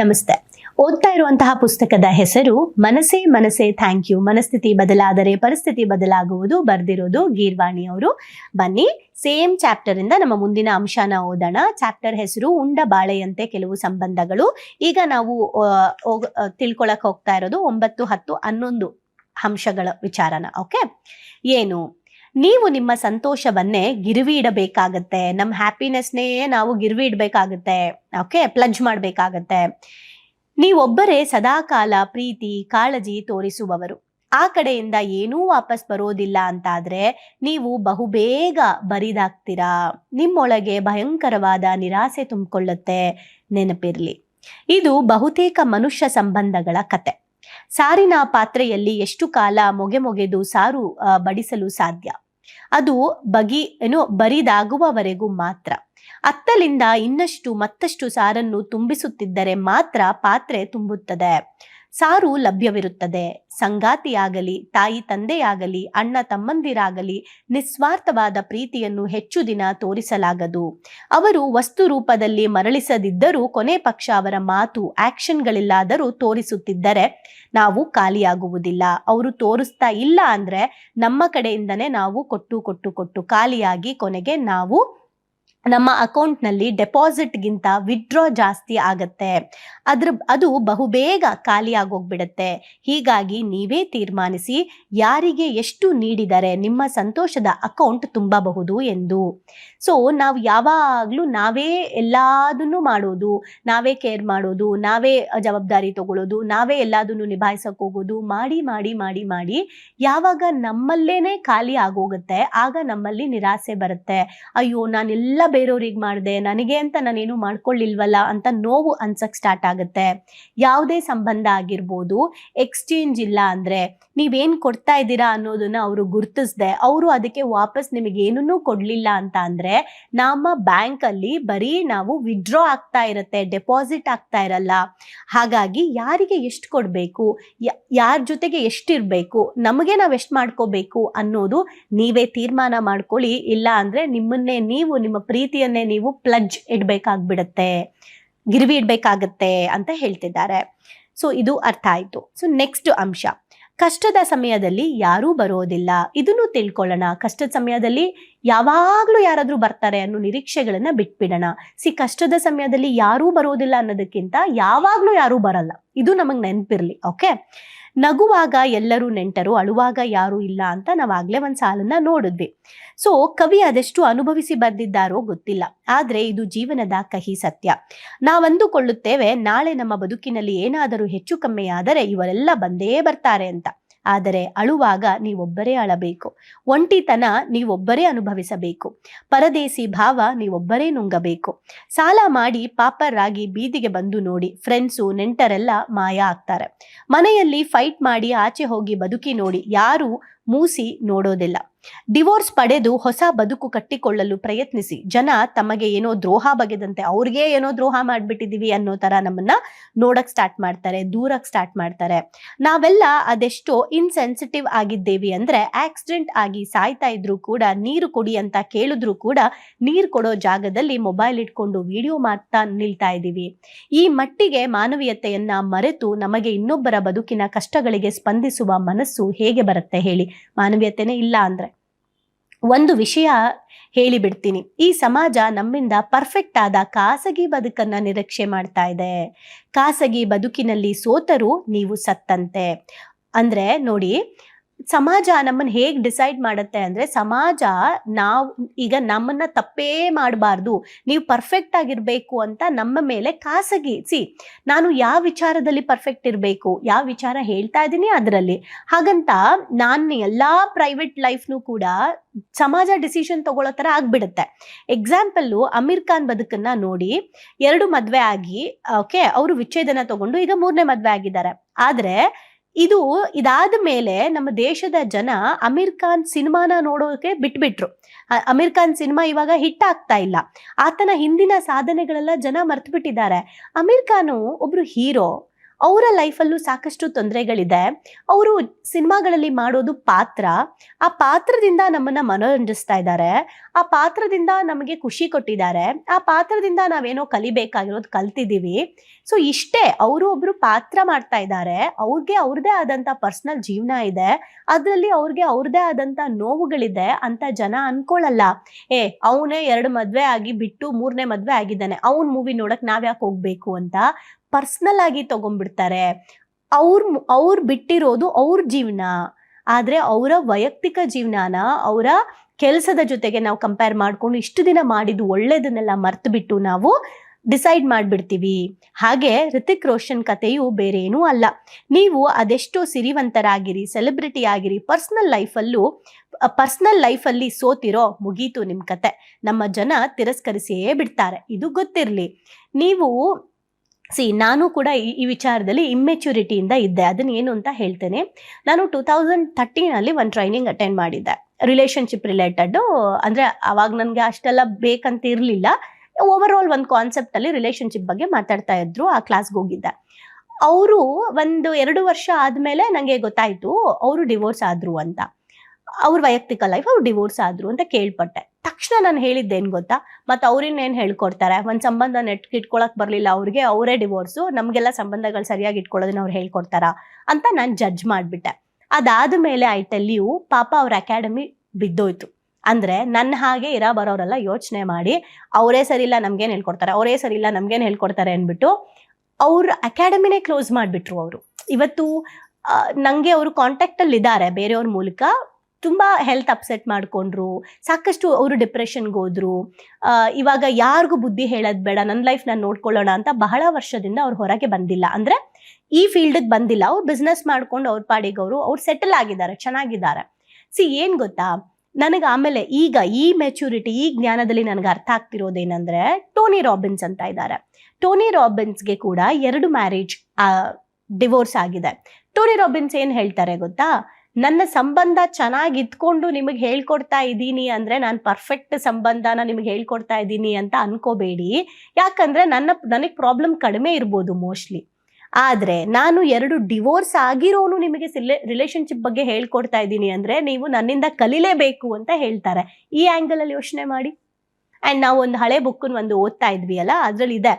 ನಮಸ್ತೆ. ಓದ್ತಾ ಇರುವಂತಹ ಪುಸ್ತಕದ ಹೆಸರು ಮನಸ್ಸೇ ಮನಸ್ಸೇ ಥ್ಯಾಂಕ್ ಯು ಮನಸ್ಥಿತಿ ಬದಲಾದರೆ ಪರಿಸ್ಥಿತಿ ಬದಲಾಗುವುದು, ಬರ್ದಿರೋದು ಗೀರ್ವಾಣಿ ಅವರು. ಬನ್ನಿ ಸೇಮ್ ಚಾಪ್ಟರ್ ಇಂದ ನಮ್ಮ ಮುಂದಿನ ಅಂಶನ ಓದೋಣ. ಚಾಪ್ಟರ್ ಹೆಸರು ಉಂಡ ಬಾಳೆಯಂತೆ ಕೆಲವು ಸಂಬಂಧಗಳು. ಈಗ ನಾವು ತಿಳ್ಕೊಳಕ್ ಹೋಗ್ತಾ ಇರೋದು ಒಂಬತ್ತು, ಹತ್ತು, ಹನ್ನೊಂದು ಅಂಶಗಳ ವಿಚಾರನ ಓಕೆ ಏನು? ನೀವು ನಿಮ್ಮ ಸಂತೋಷವನ್ನೇ ಗಿರಿವಿ ಇಡಬೇಕಾಗತ್ತೆ ನಮ್ಮ ಹ್ಯಾಪಿನೆಸ್ನೇ ನಾವು ಗಿರ್ವಿ ಇಡಬೇಕಾಗತ್ತೆ ಓಕೆ? ಪ್ಲಜ್ ಮಾಡಬೇಕಾಗತ್ತೆ. ನೀವೊಬ್ಬರೇ ಸದಾಕಾಲ ಪ್ರೀತಿ, ಕಾಳಜಿ ತೋರಿಸುವವರು. ಆ ಕಡೆಯಿಂದ ಏನೂ ವಾಪಸ್ ಬರೋದಿಲ್ಲ ಅಂತಾದ್ರೆ ನೀವು ಬಹುಬೇಗ ಬರಿದಾಗ್ತೀರಾ. ನಿಮ್ಮೊಳಗೆ ಭಯಂಕರವಾದ ನಿರಾಸೆ ತುಂಬಿಕೊಳ್ಳುತ್ತೆ. ನೆನಪಿರ್ಲಿ. ಇದು ಬಹುತೇಕ ಮನುಷ್ಯ ಸಂಬಂಧಗಳ ಕತೆ. ಸಾರಿನ ಪಾತ್ರೆಯಲ್ಲಿ ಎಷ್ಟು ಕಾಲ ಮೊಗೆ ಮೊಗೆದು ಸಾರು ಬಡಿಸಲು ಸಾಧ್ಯ? ಅದು ಬಗಿ ಏನು ಬರಿದಾಗುವವರೆಗೂ ಮಾತ್ರ. ಅತ್ತಲಿಂದ ಇನ್ನಷ್ಟು ಮತ್ತಷ್ಟು ಸಾರನ್ನು ತುಂಬಿಸುತ್ತಿದ್ದರೆ ಮಾತ್ರ ಪಾತ್ರೆ ತುಂಬುತ್ತದೆ. ಸಾರು ಲಭ್ಯವಿರುತ್ತದೆ. ಸಂಗಾತಿಯಾಗಲಿ, ತಾಯಿ ತಂದೆಯಾಗಲಿ, ಅಣ್ಣ ತಮ್ಮಂದಿರಾಗಲಿ ನಿಸ್ವಾರ್ಥವಾದ ಪ್ರೀತಿಯನ್ನು ಹೆಚ್ಚು ದಿನ ತೋರಿಸಲಾಗದು. ಅವರು ವಸ್ತು ರೂಪದಲ್ಲಿ ಮರಳಿಸದಿದ್ದರೂ ಕೊನೆ ಪಕ್ಷ ಅವರ ಮಾತು, ಆಕ್ಷನ್ಗಳಿಲ್ಲಾದರೂ ತೋರಿಸುತ್ತಿದ್ದರೆ ನಾವು ಖಾಲಿಯಾಗುವುದಿಲ್ಲ. ಅವರು ತೋರಿಸ್ತಾ ಇಲ್ಲ ಅಂದ್ರೆ ನಮ್ಮ ಕಡೆಯಿಂದನೇ ನಾವು ಕೊಟ್ಟು ಕೊಟ್ಟು ಕೊಟ್ಟು ಖಾಲಿಯಾಗಿ ಕೊನೆಗೆ ನಾವು ನಮ್ಮ ಅಕೌಂಟ್ನಲ್ಲಿ ಡೆಪಾಸಿಟ್ಗಿಂತ ವಿಡ್ರಾ ಜಾಸ್ತಿ ಆಗತ್ತೆ. ಅದ್ರ, ಅದು ಬಹುಬೇಗ ಖಾಲಿ ಆಗೋಗ್ಬಿಡತ್ತೆ. ಹೀಗಾಗಿ ನೀವೇ ತೀರ್ಮಾನಿಸಿ ಯಾರಿಗೆ ಎಷ್ಟು ನೀಡಿದರೆ ನಿಮ್ಮ ಸಂತೋಷದ ಅಕೌಂಟ್ ತುಂಬಬಹುದು ಎಂದು. ಸೊ ನಾವು ಯಾವಾಗಲೂ ನಾವೇ ಎಲ್ಲದನ್ನು ಮಾಡೋದು, ನಾವೇ ಕೇರ್ ಮಾಡೋದು, ನಾವೇ ಜವಾಬ್ದಾರಿ ತಗೊಳ್ಳೋದು ನಾವೇ ಎಲ್ಲದನ್ನು ನಿಭಾಯಿಸಕ್ಕೆ ಹೋಗೋದು, ಮಾಡಿ ಮಾಡಿ ಮಾಡಿ ಮಾಡಿ ಯಾವಾಗ ನಮ್ಮಲ್ಲೇನೆ ಖಾಲಿ ಆಗೋಗುತ್ತೆ, ಆಗ ನಮ್ಮಲ್ಲಿ ನಿರಾಸೆ ಬರುತ್ತೆ. ಅಯ್ಯೋ, ನಾನೆಲ್ಲ ಬೇರೆಯವ್ರಿಗೆ ಮಾಡಿದೆ, ನನಗೆ ಅಂತ ನಾನೇನು ಮಾಡ್ಕೊಳ್ಳಿಲ್ವಲ್ಲ ಅಂತ ನೋವು ಅನ್ಸಕ್ ಸ್ಟಾರ್ಟ್ ಆಗುತ್ತೆ. ಯಾವುದೇ ಸಂಬಂಧ ಆಗಿರ್ಬೋದು ಎಕ್ಸ್ಚೇಂಜ್ ಇಲ್ಲ ಅಂದ್ರೆ ನೀವೇನ್ ಕೊಡ್ತಾ ಇದ್ದೀರಾ ಅನ್ನೋದನ್ನ ಅವರು ಗುರುತಿಸ್ದೆ. ಅವರು ಅದಕ್ಕೆ ವಾಪಸ್ ನಿಮಗೆ ಏನನ್ನೂ ಕೊಡ್ಲಿಲ್ಲ ಅಂತ ಅಂದರೆ ನಮ್ಮ ಬ್ಯಾಂಕ್ ಅಲ್ಲಿ ಬರೀ ನಾವು ವಿಡ್ರಾ ಆಗ್ತಾ ಇರತ್ತೆ ಡೆಪಾಸಿಟ್ ಆಗ್ತಾ ಇರಲ್ಲ. ಹಾಗಾಗಿ ಯಾರಿಗೆ ಎಷ್ಟು ಕೊಡಬೇಕು ಯಾರ ಜೊತೆಗೆ ಎಷ್ಟಿರಬೇಕು ನಮಗೆ ನಾವು ಎಷ್ಟು ಮಾಡ್ಕೋಬೇಕು ಅನ್ನೋದು ನೀವೇ ತೀರ್ಮಾನ ಮಾಡ್ಕೊಳ್ಳಿ. ಇಲ್ಲ ಅಂದ್ರೆ ನಿಮ್ಮನ್ನೇ ನೀವು, ನಿಮ್ಮ ಪ್ರೀತಿಯನ್ನೇ ನೀವು ಪ್ಲಜ್ ಇಡ್ಬೇಕಾಗ್ಬಿಡತ್ತೆ, ಗಿರ್ವಿ ಇಡಬೇಕಾಗತ್ತೆ ಅಂತ ಹೇಳ್ತಿದ್ದಾರೆ. ಸೊ ಇದು ಅರ್ಥ ಆಯ್ತು. ಸೊ ನೆಕ್ಸ್ಟ್ ಅಂಶ. ಕಷ್ಟದ ಸಮಯದಲ್ಲಿ ಯಾರೂ ಬರೋದಿಲ್ಲ. ಇದನ್ನು ತಿಳ್ಕೊಳ್ಳೋಣ. ಕಷ್ಟದ ಸಮಯದಲ್ಲಿ ಯಾವಾಗಲೂ ಯಾರಾದರೂ ಬರ್ತಾರೆ ಅನ್ನೋ ನಿರೀಕ್ಷೆಗಳನ್ನ ಬಿಟ್ಬಿಡೋಣ. ಸಿ, ಕಷ್ಟದ ಸಮಯದಲ್ಲಿ ಯಾರೂ ಬರೋದಿಲ್ಲ ಅನ್ನೋದಕ್ಕಿಂತ ಯಾವಾಗಲೂ ಯಾರೂ ಬರಲ್ಲ. ಇದು ನಮಗೆ ನೆನಪಿರಲಿ, ಓಕೆ? ನಗುವಾಗ ಎಲ್ಲರೂ ನೆಂಟರು, ಅಳುವಾಗ ಯಾರೂ ಇಲ್ಲ ಅಂತ ನಾವಾಗ್ಲೇ ಒಂದು ಸಾಲನ್ನ ನೋಡಿದ್ವಿ. ಸೊ ಕವಿ ಅದೆಷ್ಟು ಅನುಭವಿಸಿ ಬಂದಿದ್ದಾರೋ ಗೊತ್ತಿಲ್ಲ. ಆದ್ರೆ ಇದು ಜೀವನದ ಕಹಿ ಸತ್ಯ. ನಾವಂದುಕೊಳ್ಳುತ್ತೇವೆ, ನಾಳೆ ನಮ್ಮ ಬದುಕಿನಲ್ಲಿ ಏನಾದರೂ ಹೆಚ್ಚು ಕಮ್ಮಿಯಾದರೆ ಇವರೆಲ್ಲ ಬಂದೇ ಬರ್ತಾರೆ ಅಂತ. ಆದರೆ ಅಳುವಾಗ ನೀವೊಬ್ಬರೇ ಅಳಬೇಕು. ಒಂಟಿತನ ನೀವೊಬ್ಬರೇ ಅನುಭವಿಸಬೇಕು. ಪರದೇಸಿ ಭಾವ ನೀವೊಬ್ಬರೇ ನುಂಗಬೇಕು. ಸಾಲ ಮಾಡಿ ಪಾಪರಾಗಿ ಬೀದಿಗೆ ಬಂದು ನೋಡಿ ಫ್ರೆಂಡ್ಸು ನೆಂಟರೆಲ್ಲ ಮಾಯ ಆಗ್ತಾರೆ. ಮನೆಯಲ್ಲಿ ಫೈಟ್ ಮಾಡಿ ಆಚೆ ಹೋಗಿ ಬದುಕಿ ನೋಡಿ ಯಾರು ಮೂಸಿ ನೋಡೋದಿಲ್ಲ. ಡಿವೋರ್ಸ್ ಪಡೆದು ಹೊಸ ಬದುಕು ಕಟ್ಟಿಕೊಳ್ಳಲು ಪ್ರಯತ್ನಿಸಿ. ಜನ ತಮಗೆ ಏನೋ ದ್ರೋಹ ಬಗೆದಂತೆ ಅವ್ರಿಗೆ ಏನೋ ದ್ರೋಹ ಮಾಡ್ಬಿಟ್ಟಿದೀವಿ ಅನ್ನೋ ತರ ನಮ್ಮನ್ನ ನೋಡಕ್ ಸ್ಟಾರ್ಟ್ ಮಾಡ್ತಾರೆ, ದೂರಕ್ ಸ್ಟಾರ್ಟ್ ಮಾಡ್ತಾರೆ. ನಾವೆಲ್ಲ ಅದೆಷ್ಟೋ ಇನ್ಸೆನ್ಸಿಟಿವ್ ಆಗಿದ್ದೇವಿ ಅಂದ್ರೆ ಆಕ್ಸಿಡೆಂಟ್ ಆಗಿ ಸಾಯ್ತಾ ಇದ್ರು ಕೂಡ, ನೀರು ಕೊಡಿ ಅಂತ ಕೇಳಿದ್ರು ಕೂಡ ನೀರು ಕೊಡೋ ಜಾಗದಲ್ಲಿ ಮೊಬೈಲ್ ಇಟ್ಕೊಂಡು ವಿಡಿಯೋ ಮಾಡ್ತಾ ನಿಲ್ತಾ ಇದ್ದೀವಿ. ಈ ಮಟ್ಟಿಗೆ ಮಾನವೀಯತೆಯನ್ನ ಮರೆತು ನಮಗೆ ಇನ್ನೊಬ್ಬರ ಬದುಕಿನ ಕಷ್ಟಗಳಿಗೆ ಸ್ಪಂದಿಸುವ ಮನಸ್ಸು ಹೇಗೆ ಬರುತ್ತೆ ಹೇಳಿ. ಮಾನವೀಯತೆನೇ ಇಲ್ಲ ಅಂದ್ರೆ. ಒಂದು ವಿಷಯ ಹೇಳಿಬಿಡ್ತೀನಿ. ಈ ಸಮಾಜ ನಮ್ಮಿಂದ ಪರ್ಫೆಕ್ಟ್ ಆದ ಖಾಸಗಿ ಬದುಕನ್ನ ನಿರೀಕ್ಷೆ ಮಾಡ್ತಾ ಇದೆ. ಖಾಸಗಿ ಬದುಕಿನಲ್ಲಿ ಸೋತರು ನೀವು ಸತ್ತಂತೆ. ಅಂದ್ರೆ ನೋಡಿ ಸಮಾಜ ನಮ್ಮನ್ನ ಹೇಗ್ ಡಿಸೈಡ್ ಮಾಡುತ್ತೆ ಅಂದ್ರೆ ಸಮಾಜ ನಾವು ಈಗ ನಮ್ಮನ್ನ ತಪ್ಪೇ ಮಾಡಬಾರ್ದು, ನೀವು ಪರ್ಫೆಕ್ಟ್ ಆಗಿರ್ಬೇಕು ಅಂತ ನಮ್ಮ ಮೇಲೆ ಖಾಸಗಿ, ಸಿ ನಾನು ಯಾವ ವಿಚಾರದಲ್ಲಿ ಪರ್ಫೆಕ್ಟ್ ಇರಬೇಕು, ಯಾವ ವಿಚಾರ ಹೇಳ್ತಾ ಇದ್ದೀನಿ ಅದರಲ್ಲಿ. ಹಾಗಂತ ನಾನು ಎಲ್ಲಾ ಪ್ರೈವೇಟ್ ಲೈಫ್ನು ಕೂಡ ಸಮಾಜ ಡಿಸಿಷನ್ ತಗೊಳ್ಳೋ ತರ ಆಗ್ಬಿಡುತ್ತೆ. ಎಕ್ಸಾಂಪಲ್ಲು ಅಮೀರ್ ಖಾನ್ ಬದುಕನ್ನ ನೋಡಿ, ಎರಡು ಮದ್ವೆ ಆಗಿ, ಓಕೆ, ಅವರು ವಿಚ್ಛೇದನ ತಗೊಂಡು ಈಗ ಮೂರನೇ ಮದ್ವೆ ಆಗಿದ್ದಾರೆ. ಆದ್ರೆ ಇದು ಇದಾದ ಮೇಲೆ ನಮ್ಮ ದೇಶದ ಜನ ಅಮೀರ್ ಖಾನ್ ಸಿನಿಮಾನ ನೋಡೋಕೆ ಬಿಟ್ಬಿಟ್ರು. ಅಮೀರ್ ಖಾನ್ ಸಿನಿಮಾ ಇವಾಗ ಹಿಟ್ ಆಗ್ತಾ ಇಲ್ಲ. ಆತನ ಹಿಂದಿನ ಸಾಧನೆಗಳೆಲ್ಲ ಜನ ಮರ್ತು ಬಿಟ್ಟಿದ್ದಾರೆ ಅಮೀರ್ ಖಾನು ಒಬ್ರು ಹೀರೋ. ಅವರ ಲೈಫಲ್ಲೂ ಸಾಕಷ್ಟು ತೊಂದರೆಗಳಿದೆ. ಅವರು ಸಿನಿಮಾಗಳಲ್ಲಿ ಮಾಡೋದು ಪಾತ್ರ. ಆ ಪಾತ್ರದಿಂದ ನಮ್ಮನ್ನ ಮನೋರಂಜಿಸ್ತಾ ಇದ್ದಾರೆ. ಆ ಪಾತ್ರದಿಂದ ನಮಗೆ ಖುಷಿ ಕೊಟ್ಟಿದ್ದಾರೆ. ಆ ಪಾತ್ರದಿಂದ ನಾವೇನೋ ಕಲಿಬೇಕಾಗಿರೋದು ಕಲ್ತಿದ್ದೀವಿ. ಸೊ, ಇಷ್ಟೇ, ಅವರು ಒಬ್ರು ಪಾತ್ರ ಮಾಡ್ತಾ ಇದ್ದಾರೆ. ಅವ್ರಿಗೆ ಅವ್ರದೇ ಆದಂತ ಪರ್ಸನಲ್ ಜೀವನ ಇದೆ. ಅದರಲ್ಲಿ ಅವ್ರಿಗೆ ಅವ್ರದೇ ಆದಂತ ನೋವುಗಳಿದೆ ಅಂತ ಜನ ಅನ್ಕೊಳ್ಳಲ್ಲ ಏ, ಅವನೇ ಎರಡು ಮದ್ವೆ ಆಗಿ ಬಿಟ್ಟು ಮೂರನೇ ಮದ್ವೆ ಆಗಿದ್ದಾನೆ. ಅವ್ನ್ ಮೂವಿ ನೋಡಕ್ ನಾವ್ ಯಾಕೆ ಹೋಗ್ಬೇಕು ಅಂತ. ಪರ್ಸನಲ್ ಆಗಿ ತಗೊಂಡ್ಬಿಡ್ತಾರೆ. ಅವ್ರ ಅವ್ರು ಬಿಟ್ಟಿರೋದು ಅವ್ರ ಜೀವನ. ಆದರೆ ಅವರ ವೈಯಕ್ತಿಕ ಜೀವನಾನ ಅವರ ಕೆಲಸದ ಜೊತೆಗೆ ನಾವು ಕಂಪೇರ್ ಮಾಡ್ಕೊಂಡು ಇಷ್ಟು ದಿನ ಮಾಡಿದ್ದು ಒಳ್ಳೆಯದನ್ನೆಲ್ಲ ಮರ್ತು ಬಿಟ್ಟು ನಾವು ಡಿಸೈಡ್ ಮಾಡಿಬಿಡ್ತೀವಿ. ಹಾಗೆ ರಿತಿಕ್ ರೋಷನ್ ಕಥೆಯು ಬೇರೆ ಏನೂ ಅಲ್ಲ. ನೀವು ಅದೆಷ್ಟೋ ಸಿರಿವಂತರಾಗಿರಿ ಸೆಲೆಬ್ರಿಟಿ ಆಗಿರಿ ಪರ್ಸ್ನಲ್ ಲೈಫಲ್ಲೂ ಪರ್ಸ್ನಲ್ ಲೈಫಲ್ಲಿ ಸೋತಿರೋ ಮುಗೀತು ನಿಮ್ಮ ಕತೆ. ನಮ್ಮ ಜನ ತಿರಸ್ಕರಿಸಿಯೇ ಬಿಡ್ತಾರೆ. ಇದು ಗೊತ್ತಿರಲಿ. ನೀವು ಸಿ ನಾನು ಕೂಡ ಈ ವಿಚಾರದಲ್ಲಿ ಇಮ್ಮೆಚ್ಯೂರಿಟಿಯಿಂದ ಇದ್ದೆ. ಅದನ್ನ ಏನು ಅಂತ ಹೇಳ್ತೇನೆ. ನಾನು ಟೂ ತೌಸಂಡ್ ಥರ್ಟೀನಲ್ಲಿ ಒಂದು ಟ್ರೈನಿಂಗ್ ಅಟೆಂಡ್ ಮಾಡಿದ್ದೆ. ರಿಲೇಶನ್ಶಿಪ್ ರಿಲೇಟೆಡ್ ಅಂದರೆ ಅವಾಗ ನನಗೆ ಅಷ್ಟೆಲ್ಲ ಬೇಕಂತ ಇರಲಿಲ್ಲ. ಓವರ್ ಆಲ್ ಒಂದು ಕಾನ್ಸೆಪ್ಟಲ್ಲಿ ರಿಲೇಶನ್ಶಿಪ್ ಬಗ್ಗೆ ಮಾತಾಡ್ತಾ ಇದ್ರು. ಆ ಕ್ಲಾಸ್ಗೆ ಹೋಗಿದ್ದೆ. ಅವರು ಒಂದು ಎರಡು ವರ್ಷ ಆದಮೇಲೆ ನನಗೆ ಗೊತ್ತಾಯಿತು. ಅವರು ಡಿವೋರ್ಸ್ ಆದರು ಅಂತ. ಅವ್ರ ವೈಯಕ್ತಿಕ ಲೈಫ್ ಅವ್ರು ಡಿವೋರ್ಸ್ ಆದ್ರು ಅಂತ ಕೇಳ್ಪಟ್ಟೆ. ತಕ್ಷಣ ನಾನು ಹೇಳಿದ್ದೇನು ಗೊತ್ತಾ? ಮತ್ತೆ ಅವ್ರಿನ್ನೇನು ಹೇಳ್ಕೊಡ್ತಾರೆ? ಒಂದು ಸಂಬಂಧ ನೆಟ್ ಇಟ್ಕೊಳಕ್ ಬರಲಿಲ್ಲ ಅವ್ರಿಗೆ, ಅವರೇ ಡಿವೋರ್ಸು ನಮಗೆಲ್ಲ ಸಂಬಂಧಗಳು ಸರಿಯಾಗಿ ಇಟ್ಕೊಳ್ಳೋದನ್ನ ಅವ್ರು ಹೇಳ್ಕೊಡ್ತಾರಾ ಅಂತ ನಾನು ಜಡ್ಜ್ ಮಾಡಿಬಿಟ್ಟೆ. ಅದಾದ ಮೇಲೆ ಐಟಲ್ಲಿಯು ಪಾಪ ಅವ್ರ ಅಕಾಡೆಮಿ ಬಿದ್ದೋಯ್ತು. ಅಂದ್ರೆ ನನ್ನ ಹಾಗೆ ಇರ ಬರೋರೆಲ್ಲ ಯೋಚನೆ ಮಾಡಿ, ಅವರೇ ಸರಿ ಇಲ್ಲ ನಮ್ಗೇನು ಹೇಳ್ಕೊಡ್ತಾರೆ, ಅವರೇ ಸರಿ ಇಲ್ಲ ನಮ್ಗೇನು ಹೇಳ್ಕೊಡ್ತಾರೆ ಅಂದ್ಬಿಟ್ಟು ಅವ್ರ ಅಕಾಡೆಮಿನೇ ಕ್ಲೋಸ್ ಮಾಡಿಬಿಟ್ರು ಅವರು. ಇವತ್ತು ನನಗೆ ನಂಗೆ ಅವರು ಕಾಂಟ್ಯಾಕ್ಟಲ್ಲಿ ಇದ್ದಾರೆ ಬೇರೆಯವ್ರ ಮೂಲಕ. ತುಂಬ ಹೆಲ್ತ್ ಅಪ್ಸೆಟ್ ಮಾಡಿಕೊಂಡ್ರು. ಸಾಕಷ್ಟು ಅವರು ಡಿಪ್ರೆಷನ್ಗೆ ಹೋದ್ರು. ಇವಾಗ ಯಾರಿಗೂ ಬುದ್ಧಿ ಹೇಳೋದು ಬೇಡ ನನ್ನ ಲೈಫ್ ನಾನು ನೋಡ್ಕೊಳ್ಳೋಣ ಅಂತ ಬಹಳ ವರ್ಷದಿಂದ ಅವ್ರು ಹೊರಗೆ ಬಂದಿಲ್ಲ. ಅಂದರೆ ಈ ಫೀಲ್ಡಿಗೆ ಬಂದಿಲ್ಲ. ಅವ್ರು ಬಿಸ್ನೆಸ್ ಮಾಡ್ಕೊಂಡು ಅವ್ರ ಪಾಡಿಗೆ ಅವರು, ಅವ್ರು ಸೆಟಲ್ ಆಗಿದ್ದಾರೆ, ಚೆನ್ನಾಗಿದ್ದಾರೆ. ಸಿ, ಏನು ಗೊತ್ತಾ? ನನಗೆ ಆಮೇಲೆ ಈಗ ಈ ಮೆಚುರಿಟಿ ಈ ಜ್ಞಾನದಲ್ಲಿ ನನಗೆ ಅರ್ಥ ಆಗ್ತಿರೋದೇನೆಂದರೆ ಟೋನಿ ರಾಬಿನ್ಸ್ ಅಂತ ಇದ್ದಾರೆ ಟೋನಿ ರಾಬಿನ್ಸ್ಗೆ ಕೂಡ ಎರಡು ಮ್ಯಾರೇಜ್ ಡಿವೋರ್ಸ್ ಆಗಿದೆ. ಟೋನಿ ರಾಬಿನ್ಸ್ ಏನು ಹೇಳ್ತಾರೆ ಗೊತ್ತಾ? ನನ್ನ ಸಂಬಂಧ ಚೆನ್ನಾಗಿ ಇದ್ಕೊಂಡು ನಿಮಗೆ ಹೇಳ್ಕೊಡ್ತಾ ಇದ್ದೀನಿ ಅಂದರೆ ನಾನು ಪರ್ಫೆಕ್ಟ್ ಸಂಬಂಧನ ನಿಮಗೆ ಹೇಳ್ಕೊಡ್ತಾ ಇದ್ದೀನಿ ಅಂತ ಅನ್ಕೋಬೇಡಿ. ಯಾಕಂದರೆ ನನ್ನ, ನನಗೆ ಪ್ರಾಬ್ಲಮ್ ಕಡಿಮೆ ಇರ್ಬೋದು ಮೋಸ್ಟ್ಲಿ ಆದರೆ ನಾನು ಎರಡು ಡಿವೋರ್ಸ್ ಆಗಿರೋನು ನಿಮಗೆ ರಿಲೇಶನ್ಶಿಪ್ ಬಗ್ಗೆ ಹೇಳ್ಕೊಡ್ತಾ ಇದ್ದೀನಿ ಅಂದರೆ ನೀವು ನನ್ನಿಂದ ಕಲಿಲೇಬೇಕು ಅಂತ ಹೇಳ್ತಾರೆ. ಈ ಆ್ಯಂಗಲಲ್ಲಿ ಯೋಚನೆ ಮಾಡಿ. ಆ್ಯಂಡ್ ನಾವು ಒಂದು ಹಳೆ ಬುಕ್ಕನ್ನು ಒಂದು ಓದ್ತಾ ಇದ್ವಿ ಅಲ್ಲ, ಅದರಲ್ಲಿ ಇದೆ.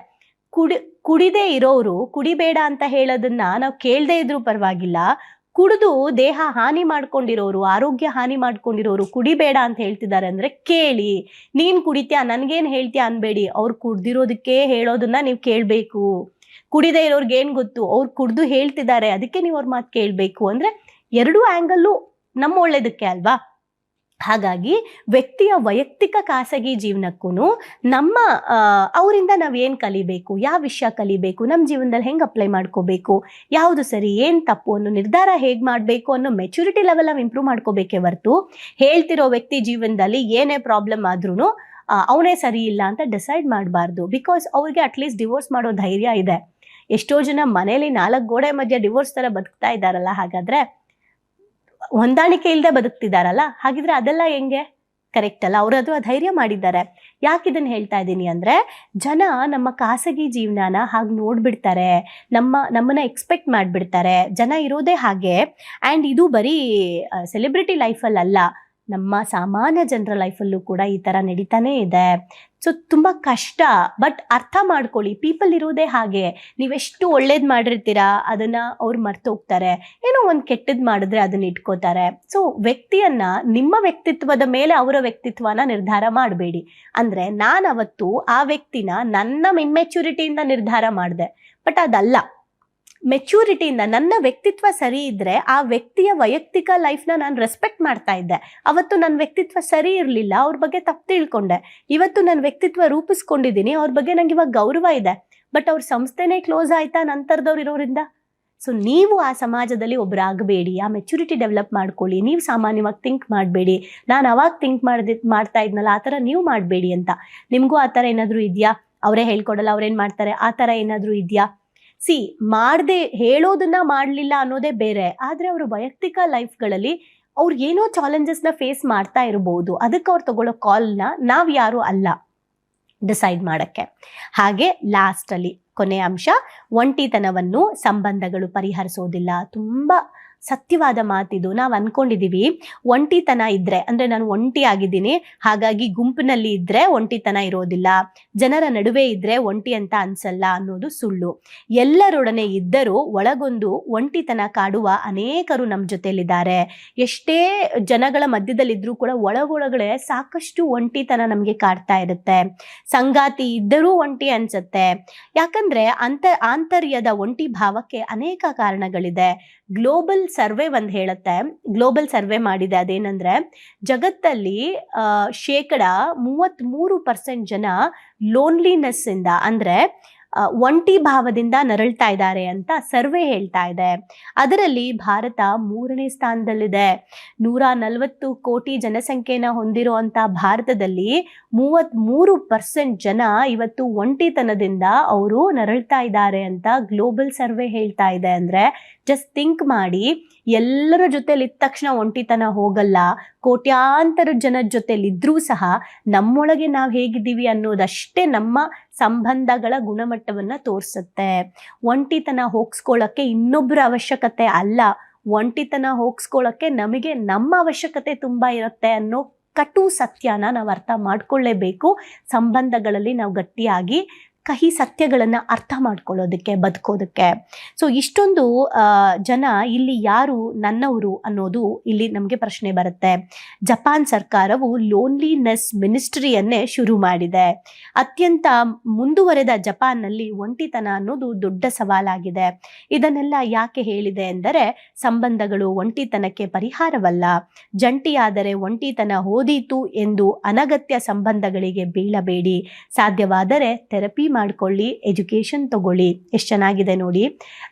ಕುಡಿ, ಕುಡಿದೇ ಇರೋರು ಕುಡಿಬೇಡ ಅಂತ ಹೇಳೋದನ್ನ ನಾವು ಕೇಳದೇ ಇದ್ರೂ ಪರವಾಗಿಲ್ಲ. ಕುಡಿದು ದೇಹ ಹಾನಿ ಮಾಡ್ಕೊಂಡಿರೋರು, ಆರೋಗ್ಯ ಹಾನಿ ಮಾಡ್ಕೊಂಡಿರೋರು ಕುಡಿಬೇಡ ಅಂತ ಹೇಳ್ತಿದ್ದಾರೆ ಅಂದ್ರೆ ಕೇಳಿ. ನೀನ್ ಕುಡಿತ್ಯಾ, ನನ್ಗೇನ್ ಹೇಳ್ತೀಯಾ ಅನ್ಬೇಡಿ. ಅವ್ರು ಕುಡ್ದಿರೋದಕ್ಕೆ ಹೇಳೋದನ್ನ ನೀವು ಕೇಳಬೇಕು. ಕುಡಿದೇ ಇರೋರ್ಗೆ ಏನ್ ಗೊತ್ತು? ಅವ್ರು ಕುಡ್ದು ಹೇಳ್ತಿದ್ದಾರೆ, ಅದಕ್ಕೆ ನೀವು ಅವ್ರ ಮಾತು ಕೇಳಬೇಕು. ಅಂದ್ರೆ ಎರಡೂ ಆ್ಯಂಗಲ್ಲು ನಮ್ಮ ಒಳ್ಳೇದಕ್ಕೆ ಅಲ್ವಾ? ಹಾಗಾಗಿ ವ್ಯಕ್ತಿಯ ವೈಯಕ್ತಿಕ ಖಾಸಗಿ ಜೀವನಕ್ಕೂ ನಮ್ಮ ಅವರಿಂದ ನಾವು ಏನು ಕಲಿಬೇಕು, ಯಾವ ವಿಷಯ ಕಲಿಬೇಕು ನಮ್ಮ ಜೀವನದಲ್ಲಿ ಹೆಂಗೆ ಅಪ್ಲೈ ಮಾಡ್ಕೋಬೇಕು, ಯಾವುದು ಸರಿ, ಏನು ತಪ್ಪು ಅನ್ನೋ ನಿರ್ಧಾರ ಹೇಗೆ ಮಾಡಬೇಕು ಅನ್ನೋ ಮೆಚುರಿಟಿ ಲೆವೆಲ್ ನಾವು ಇಂಪ್ರೂವ್ ಮಾಡ್ಕೋಬೇಕೇ ಹೊರತು ಹೇಳ್ತಿರೋ ವ್ಯಕ್ತಿ ಜೀವನದಲ್ಲಿ ಏನೇ ಪ್ರಾಬ್ಲಮ್ ಆದ್ರೂ ಅವನೇ ಸರಿ ಇಲ್ಲ ಅಂತ ಡಿಸೈಡ್ ಮಾಡಬಾರ್ದು. ಬಿಕಾಸ್ ಅವ್ರಿಗೆ ಅಟ್ಲೀಸ್ಟ್ ಡಿವೋರ್ಸ್ ಮಾಡೋ ಧೈರ್ಯ ಇದೆ. ಎಷ್ಟೋ ಜನ ಮನೇಲಿ ನಾಲ್ಕು ಗೋಡೆ ಮಧ್ಯೆ ಡಿವೋರ್ಸ್ ಥರ ಬದುಕ್ತಾ ಇದ್ದಾರಲ್ಲ, ಹಾಗಾದ್ರೆ ಹೊಂದಾಣಿಕೆ ಇಲ್ಲದೆ ಬದುಕ್ತಿದಾರಲ್ಲ? ಹಾಗಿದ್ರೆ ಅದೆಲ್ಲ ಹೆಂಗೆ? ಕರೆಕ್ಟ್ ಅಲ್ಲ. ಅವರು ಅದು ಧೈರ್ಯ ಮಾಡಿದ್ದಾರೆ. ಯಾಕೆ ಇದನ್ನು ಹೇಳ್ತಾ ಇದ್ದೀನಿ ಅಂದರೆ, ಜನ ನಮ್ಮ ಖಾಸಗಿ ಜೀವನನ ಹಾಗೆ ನೋಡ್ಬಿಡ್ತಾರೆ. ನಮ್ಮ, ನಮ್ಮನ್ನ ಎಕ್ಸ್ಪೆಕ್ಟ್ ಮಾಡಿಬಿಡ್ತಾರೆ. ಜನ ಇರೋದೇ ಹಾಗೆ. ಆ್ಯಂಡ್ ಇದು ಬರೀ ಸೆಲೆಬ್ರಿಟಿ ಲೈಫಲ್ಲಿ ಅಲ್ಲ ನಮ್ಮ ಸಾಮಾನ್ಯ ಜನರ ಲೈಫಲ್ಲೂ ಕೂಡ ಈ ಥರ ನಡೀತಾನೇ ಇದೆ. ಸೊ ತುಂಬ ಕಷ್ಟ. ಬಟ್ ಅರ್ಥ ಮಾಡ್ಕೊಳ್ಳಿ ಪೀಪಲ್ ಇರೋದೇ ಹಾಗೆ. ನೀವೆಷ್ಟು ಒಳ್ಳೇದು ಮಾಡಿರ್ತೀರಾ, ಅದನ್ನು ಅವ್ರು ಮರ್ತೋಗ್ತಾರೆ ಏನೋ ಒಂದು ಕೆಟ್ಟದ್ದು ಮಾಡಿದ್ರೆ ಅದನ್ನ ಇಟ್ಕೋತಾರೆ. ಸೊ ವ್ಯಕ್ತಿಯನ್ನ, ನಿಮ್ಮ ವ್ಯಕ್ತಿತ್ವದ ಮೇಲೆ ಅವರ ವ್ಯಕ್ತಿತ್ವನ ನಿರ್ಧಾರ ಮಾಡಬೇಡಿ. ಅಂದರೆ ನಾನು ಅವತ್ತು ಆ ವ್ಯಕ್ತಿನ ನನ್ನ ಇಮ್ಮೆಚ್ಯೂರಿಟಿಯಿಂದ ನಿರ್ಧಾರ ಮಾಡಿದೆ. ಬಟ್ ಅದಲ್ಲ. ಮೆಚ್ಯೂರಿಟಿಯಿಂದ ನನ್ನ ವ್ಯಕ್ತಿತ್ವ ಸರಿ ಇದ್ದರೆ ಆ ವ್ಯಕ್ತಿಯ ವೈಯಕ್ತಿಕ ಲೈಫ್ನ ನಾನು ರೆಸ್ಪೆಕ್ಟ್ ಮಾಡ್ತಾ ಇದ್ದೆ. ಅವತ್ತು ನನ್ನ ವ್ಯಕ್ತಿತ್ವ ಸರಿ ಇರಲಿಲ್ಲ, ಅವ್ರ ಬಗ್ಗೆ ತಪ್ಪು ತಿಳ್ಕೊಂಡೆ. ಇವತ್ತು ನನ್ನ ವ್ಯಕ್ತಿತ್ವ ರೂಪಿಸ್ಕೊಂಡಿದ್ದೀನಿ, ಅವ್ರ ಬಗ್ಗೆ ನಂಗೆ ಇವಾಗ ಗೌರವ ಇದೆ. ಬಟ್ ಅವ್ರ ಸಂಸ್ಥೆನೇ ಕ್ಲೋಸ್ ಆಯ್ತಾ ನಂತರದವ್ರು ಇರೋರಿಂದ? ಸೊ ನೀವು ಆ ಸಮಾಜದಲ್ಲಿ ಒಬ್ಬರಾಗಬೇಡಿ ಆ ಮೆಚುರಿಟಿ ಡೆವಲಪ್ ಮಾಡ್ಕೊಳ್ಳಿ, ನೀವು ಸಾಮಾನ್ಯವಾಗಿ ಥಿಂಕ್ ಮಾಡಬೇಡಿ. ನಾನು ಅವಾಗ ಥಿಂಕ್ ಮಾಡ್ದಿ, ಮಾಡ್ತಾ ಇದ್ನಲ್ಲ, ಆ ಥರ ನೀವು ಮಾಡಬೇಡಿ ಅಂತ. ನಿಮಗೂ ಆ ಥರ ಏನಾದರೂ ಇದೆಯಾ? ಅವರೇ ಹೇಳ್ಕೊಡಲ್ಲ, ಅವ್ರೇನು ಮಾಡ್ತಾರೆ? ಆ ಥರ ಏನಾದರೂ ಇದೆಯಾ? ಸಿ, ಮಾಡದೆ ಹೇಳೋದನ್ನ ಮಾಡಲಿಲ್ಲ ಅನ್ನೋದೇ ಬೇರೆ. ಆದರೆ ಅವರ ವೈಯಕ್ತಿಕ ಲೈಫ್ಗಳಲ್ಲಿ ಅವ್ರು ಏನೋ ಚಾಲೆಂಜಸ್ನ ಫೇಸ್ ಮಾಡ್ತಾ ಇರಬಹುದು ಅದಕ್ಕೆ ಅವ್ರು ತಗೊಳ್ಳೋ ಕಾಲ್ನ ನಾವು ಯಾರು ಅಲ್ಲ ಡಿಸೈಡ್ ಮಾಡೋಕ್ಕೆ. ಹಾಗೆ ಲಾಸ್ಟಲ್ಲಿ ಕೊನೆಯ ಅಂಶ, ಒಂಟಿತನವನ್ನು, ಸಂಬಂಧಗಳು ಪರಿಹರಿಸೋದಿಲ್ಲ. ತುಂಬ ಸತ್ಯವಾದ ಮಾತಿದು ನಾವು ಅನ್ಕೊಂಡಿದೀವಿ, ಒಂಟಿತನ ಇದ್ರೆ, ಅಂದ್ರೆ ನಾನು ಒಂಟಿ ಆಗಿದ್ದೀನಿ, ಹಾಗಾಗಿ ಗುಂಪಿನಲ್ಲಿ ಇದ್ರೆ ಒಂಟಿತನ ಇರೋದಿಲ್ಲ. ಜನರ ನಡುವೆ ಇದ್ರೆ ಒಂಟಿ ಅಂತ ಅನ್ಸಲ್ಲ ಅನ್ನೋದು ಸುಳ್ಳು. ಎಲ್ಲರೊಡನೆ ಇದ್ದರೂ ಒಳಗೊಂದು ಒಂಟಿತನ ಕಾಡುವ ಅನೇಕರು ನಮ್ಮ ಜೊತೆಯಲ್ಲಿದ್ದಾರೆ ಎಷ್ಟೇ ಜನಗಳ ಮಧ್ಯದಲ್ಲಿದ್ರೂ ಕೂಡ ಒಳಗೊಳಗಡೆ ಸಾಕಷ್ಟು ಒಂಟಿತನ ನಮಗೆ ಕಾಡ್ತಾ ಇರುತ್ತೆ. ಸಂಗಾತಿ ಇದ್ದರೂ ಒಂಟಿ ಅನ್ಸುತ್ತೆ. ಯಾಕಂದ್ರೆ ಅಂತ, ಆಂತರ್ಯದ ಒಂಟಿ ಭಾವಕ್ಕೆ ಅನೇಕ ಕಾರಣಗಳಿದೆ. ಗ್ಲೋಬಲ್ ಸರ್ವೆ ಒಂದು ಹೇಳುತ್ತೆ. ಗ್ಲೋಬಲ್ ಸರ್ವೆ ಮಾಡಿದೆ ಅದೇನಂದ್ರೆ, ಜಗತ್ತಲ್ಲಿ ಶೇಕಡ ಮೂವತ್ತ್ ಮೂರು ಪರ್ಸೆಂಟ್ ಜನ ಲೋನ್ಲಿನೆಸ್ ಇಂದ ಅಂದ್ರೆ ಒಂಟಿ ಭಾವದಿಂದ ನರಳ್ತಾ ಇದ್ದಾರೆ ಅಂತ ಸರ್ವೆ ಹೇಳ್ತಾ ಇದೆ. ಅದರಲ್ಲಿ ಭಾರತ ಮೂರನೇ ಸ್ಥಾನದಲ್ಲಿದೆ. ನೂರ ನಲವತ್ತು ಕೋಟಿ ಜನಸಂಖ್ಯೆನ ಹೊಂದಿರುವಂತ ಭಾರತದಲ್ಲಿ ಮೂವತ್ತ್ಮೂರು ಪರ್ಸೆಂಟ್ ಜನ ಇವತ್ತು ಒಂಟಿತನದಿಂದ ಅವರು ನರಳ್ತಾ ಇದ್ದಾರೆ ಅಂತ ಗ್ಲೋಬಲ್ ಸರ್ವೆ ಹೇಳ್ತಾ ಇದೆ. ಅಂದ್ರೆ ಜಸ್ಟ್ ಥಿಂಕ್ ಮಾಡಿ ಎಲ್ಲರ ಜೊತೆಲಿ ಇದ್ದ ತಕ್ಷಣ ಒಂಟಿತನ ಹೋಗಲ್ಲ. ಕೋಟ್ಯಾಂತರ ಜನದ ಜೊತೆಲಿ ಇದ್ರೂ ಸಹ ನಮ್ಮೊಳಗೆ ನಾವು ಹೇಗಿದ್ದೀವಿ ಅನ್ನೋದಷ್ಟೇ ನಮ್ಮ ಸಂಬಂಧಗಳ ಗುಣಮಟ್ಟವನ್ನ ತೋರಿಸುತ್ತೆ. ಒಂಟಿತನ ಹೋಗ್ಸ್ಕೊಳ್ಳೋಕ್ಕೆ ಇನ್ನೊಬ್ಬರ ಅವಶ್ಯಕತೆ ಅಲ್ಲ. ಒಂಟಿತನ ಹೋಗ್ಸ್ಕೊಳ್ಳೋಕ್ಕೆ ನಮಗೆ ನಮ್ಮ ಅವಶ್ಯಕತೆ ತುಂಬಾ ಇರುತ್ತೆ ಅನ್ನೋ ಕಟು ಸತ್ಯನ ನಾವು ಅರ್ಥ ಮಾಡ್ಕೊಳ್ಳೇಬೇಕು. ಸಂಬಂಧಗಳಲ್ಲಿ ನಾವು ಗಟ್ಟಿಯಾಗಿ ಕಹಿ ಸತ್ಯಗಳನ್ನು ಅರ್ಥ ಮಾಡ್ಕೊಳ್ಳೋದಕ್ಕೆ, ಬದುಕೋದಕ್ಕೆ. ಸೊ ಇಷ್ಟೊಂದು ಜನ ಇಲ್ಲಿ ಯಾರು ನನ್ನವರು ಅನ್ನೋದು ಇಲ್ಲಿ ನಮಗೆ ಪ್ರಶ್ನೆ ಬರುತ್ತೆ. ಜಪಾನ್ ಸರ್ಕಾರವು ಲೋನ್ಲಿನೆಸ್ ಮಿನಿಸ್ಟ್ರಿಯನ್ನೇ ಶುರು ಮಾಡಿದೆ. ಅತ್ಯಂತ ಮುಂದುವರೆದ ಜಪಾನ್ನಲ್ಲಿ ಒಂಟಿತನ ಅನ್ನೋದು ದೊಡ್ಡ ಸವಾಲಾಗಿದೆ. ಇದನ್ನೆಲ್ಲ ಯಾಕೆ ಹೇಳಿದೆ ಎಂದರೆ ಸಂಬಂಧಗಳು ಒಂಟಿತನಕ್ಕೆ ಪರಿಹಾರವಲ್ಲ. ಜಂಟಿಯಾದರೆ ಒಂಟಿತನ ಹೋದೀತು ಎಂದು ಅನಗತ್ಯ ಸಂಬಂಧಗಳಿಗೆ ಬೀಳಬೇಡಿ. ಸಾಧ್ಯವಾದರೆ ಥೆರಪಿ ಮಾಡ್ಕೊಳ್ಳಿ ಎಜುಕೇಶನ್ ತಗೊಳ್ಳಿ, ಎಷ್ಟು ಚೆನ್ನಾಗಿದೆ ನೋಡಿ.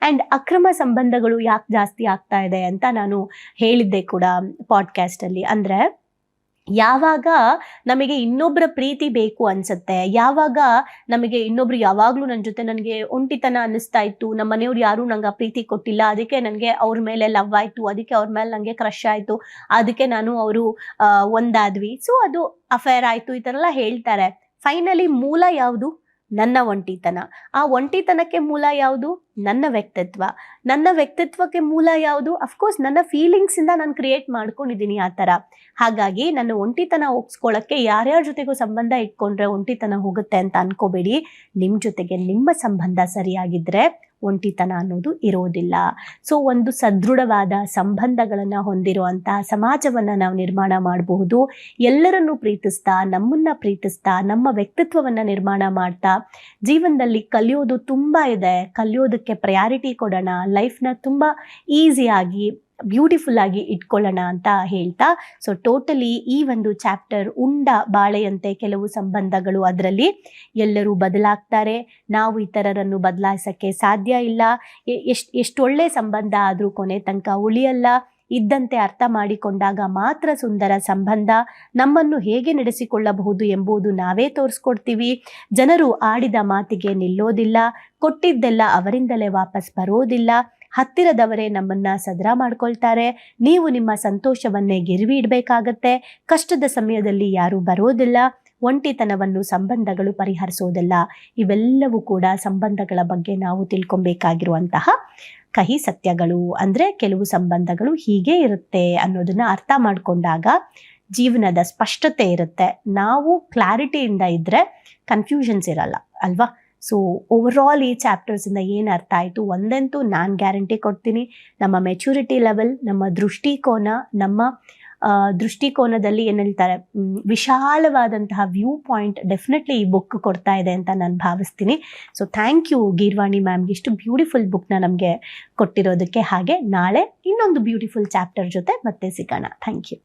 ಆ್ಯಂಡ್ ಅಕ್ರಮ ಸಂಬಂಧಗಳು ಯಾಕೆ ಜಾಸ್ತಿ ಆಗ್ತಾ ಇದೆ ಅಂತ ನಾನು ಹೇಳಿದ್ದೆ ಕೂಡ ಪಾಡ್ಕ್ಯಾಸ್ಟಲ್ಲಿ ಅಂದರೆ ಯಾವಾಗ ನಮಗೆ ಇನ್ನೊಬ್ಬರ ಪ್ರೀತಿ ಬೇಕು ಅನ್ಸುತ್ತೆ, ಯಾವಾಗ ನಮಗೆ ಇನ್ನೊಬ್ರು ಯಾವಾಗಲೂ ನನ್ನ ಜೊತೆ ನನಗೆ ಒಂಟಿತನ ಅನ್ನಿಸ್ತಾ ಇತ್ತು, ನಮ್ಮ ಮನೆಯವ್ರು ಯಾರೂ ನಂಗೆ ಪ್ರೀತಿ ಕೊಟ್ಟಿಲ್ಲ, ಅದಕ್ಕೆ ನನಗೆ ಅವ್ರ ಮೇಲೆ ಲವ್ ಆಯಿತು, ಅದಕ್ಕೆ ಅವ್ರ ಮೇಲೆ ನನಗೆ ಕ್ರಶ್ ಆಯಿತು, ಅದಕ್ಕೆ ನಾನು ಅವರು ಒಂದಾದ್ವಿ. ಸೊ ಅದು ಅಫೇರ್ ಆಯಿತು ಈ ಥರ ಎಲ್ಲ ಹೇಳ್ತಾರೆ. ಫೈನಲಿ ಮೂಲ ಯಾವುದು? ನನ್ನ ಒಂಟಿತನ. ಆ ಒಂಟಿತನಕ್ಕೆ ಮೂಲ ಯಾವುದು? ನನ್ನ ವ್ಯಕ್ತಿತ್ವ. ನನ್ನ ವ್ಯಕ್ತಿತ್ವಕ್ಕೆ ಮೂಲ ಯಾವುದು? ಅಫ್ಕೋರ್ಸ್ ನನ್ನ ಫೀಲಿಂಗ್ಸಿಂದ ನಾನು ಕ್ರಿಯೇಟ್ ಮಾಡ್ಕೊಂಡಿದ್ದೀನಿ ಆ ಥರ. ಹಾಗಾಗಿ ನನ್ನ ಒಂಟಿತನ ಒಪ್ಸ್ಕೊಳ್ಳೋಕ್ಕೆ ಯಾರ್ಯಾರ ಜೊತೆಗೂ ಸಂಬಂಧ ಇಟ್ಕೊಂಡ್ರೆ ಒಂಟಿತನ ಹೋಗುತ್ತೆ ಅಂತ ಅನ್ಕೋಬೇಡಿ. ನಿಮ್ಮ ಜೊತೆಗೆ ನಿಮ್ಮ ಸಂಬಂಧ ಸರಿಯಾಗಿದ್ದರೆ ಒಂಟಿತನ ಅನ್ನೋದು ಇರೋದಿಲ್ಲ. ಸೊ ಒಂದು ಸದೃಢವಾದ ಸಂಬಂಧಗಳನ್ನು ಹೊಂದಿರುವಂತಹ ಸಮಾಜವನ್ನು ನಾವು ನಿರ್ಮಾಣ ಮಾಡಬಹುದು. ಎಲ್ಲರನ್ನೂ ಪ್ರೀತಿಸ್ತಾ, ನಮ್ಮನ್ನ ಪ್ರೀತಿಸ್ತಾ, ನಮ್ಮ ವ್ಯಕ್ತಿತ್ವವನ್ನು ನಿರ್ಮಾಣ ಮಾಡ್ತಾ ಜೀವನದಲ್ಲಿ ಕಲಿಯೋದು ತುಂಬ ಇದೆ. ಕಲಿಯೋದಕ್ಕೆ ಪ್ರಯಾರಿಟಿ ಕೊಡೋಣ ಲೈಫ್ನ ತುಂಬ ಈಸಿಯಾಗಿ ಬ್ಯೂಟಿಫುಲ್ ಆಗಿ ಇಟ್ಕೊಳ್ಳೋಣ ಅಂತ ಹೇಳ್ತಾ ಸೊ ಟೋಟಲಿ ಈ ಒಂದು ಚಾಪ್ಟರ್ ಉಂಡ ಬಾಳೆಯಂತೆ ಕೆಲವು ಸಂಬಂಧಗಳು ಅದರಲ್ಲಿ. ಎಲ್ಲರೂ ಬದಲಾಗ್ತಾರೆ, ನಾವು ಇತರರನ್ನು ಬದಲಾಯಿಸೋಕ್ಕೆ ಸಾಧ್ಯ ಇಲ್ಲ ಎಷ್ಟು ಎಷ್ಟು ಒಳ್ಳೆ ಸಂಬಂಧ ಆದರೂ ಕೊನೆ ತನಕ ಉಳಿಯಲ್ಲ, ಇದ್ದಂತೆ ಅರ್ಥ ಮಾಡಿಕೊಂಡಾಗ ಮಾತ್ರ ಸುಂದರ ಸಂಬಂಧ, ನಮ್ಮನ್ನು ಹೇಗೆ ನಡೆಸಿಕೊಳ್ಳಬಹುದು ಎಂಬುದು ನಾವೇ ತೋರಿಸ್ಕೊಡ್ತೀವಿ. ಜನರು ಆಡಿದ ಮಾತಿಗೆ ನಿಲ್ಲೋದಿಲ್ಲ, ಕೊಟ್ಟಿದ್ದೆಲ್ಲ ಅವರಿಂದಲೇ ವಾಪಸ್ ಬರೋದಿಲ್ಲ ಹತ್ತಿರದವರೇ ನಮ್ಮನ್ನ ಸದರ ಮಾಡ್ಕೊಳ್ತಾರೆ. ನೀವು ನಿಮ್ಮ ಸಂತೋಷವನ್ನೇ ಗಿರ್ವಿ ಇಡಬೇಕಾಗತ್ತೆ. ಕಷ್ಟದ ಸಮಯದಲ್ಲಿ ಯಾರೂ ಬರೋದಿಲ್ಲ. ಒಂಟಿತನವನ್ನು ಸಂಬಂಧಗಳು ಪರಿಹರಿಸೋದಿಲ್ಲ. ಇವೆಲ್ಲವೂ ಕೂಡ ಸಂಬಂಧಗಳ ಬಗ್ಗೆ ನಾವು ತಿಳ್ಕೊಬೇಕಾಗಿರುವಂತಹ ಕಹಿ ಸತ್ಯಗಳು. ಅಂದರೆ ಕೆಲವು ಸಂಬಂಧಗಳು ಹೀಗೆ ಇರುತ್ತೆ ಅನ್ನೋದನ್ನ ಅರ್ಥ ಮಾಡಿಕೊಂಡಾಗ ಜೀವನದ ಸ್ಪಷ್ಟತೆ ಇರುತ್ತೆ. ನಾವು ಕ್ಲಾರಿಟಿಯಿಂದ ಇದ್ದರೆ ಕನ್ಫ್ಯೂಷನ್ಸ್ ಇರಲ್ಲ, ಅಲ್ವಾ? ಸೊ ಓವರಾಲ್ ಈ ಚಾಪ್ಟರ್ಸಿಂದ ಏನು ಅರ್ಥ ಆಯಿತು? ಒಂದಂತೂ ನಾನು ಗ್ಯಾರಂಟಿ ಕೊಡ್ತೀನಿ. ನಮ್ಮ ಮೆಚುರಿಟಿ ಲೆವೆಲ್ ನಮ್ಮ ದೃಷ್ಟಿಕೋನ, ನಮ್ಮ ದೃಷ್ಟಿಕೋನದಲ್ಲಿ ಏನು ಹೇಳ್ತಾರೆ? ವಿಶಾಲವಾದಂತಹ ವ್ಯೂ ಪಾಯಿಂಟ್ ಡೆಫಿನೆಟ್ಲಿ ಈ ಬುಕ್ ಕೊಡ್ತಾ ಇದೆ ಅಂತ ನಾನು ಭಾವಿಸ್ತೀನಿ. ಸೊ ಥ್ಯಾಂಕ್ ಯು ಗೀರ್ವಾಣಿ ಮ್ಯಾಮ್ಗೆ ಇಷ್ಟು ಬ್ಯೂಟಿಫುಲ್ ಬುಕ್ನ ನಮಗೆ ಕೊಟ್ಟಿರೋದಕ್ಕೆ. ಹಾಗೆ ನಾಳೆ ಇನ್ನೊಂದು ಬ್ಯೂಟಿಫುಲ್ ಚಾಪ್ಟರ್ ಜೊತೆ ಮತ್ತೆ ಸಿಗೋಣ. Thank you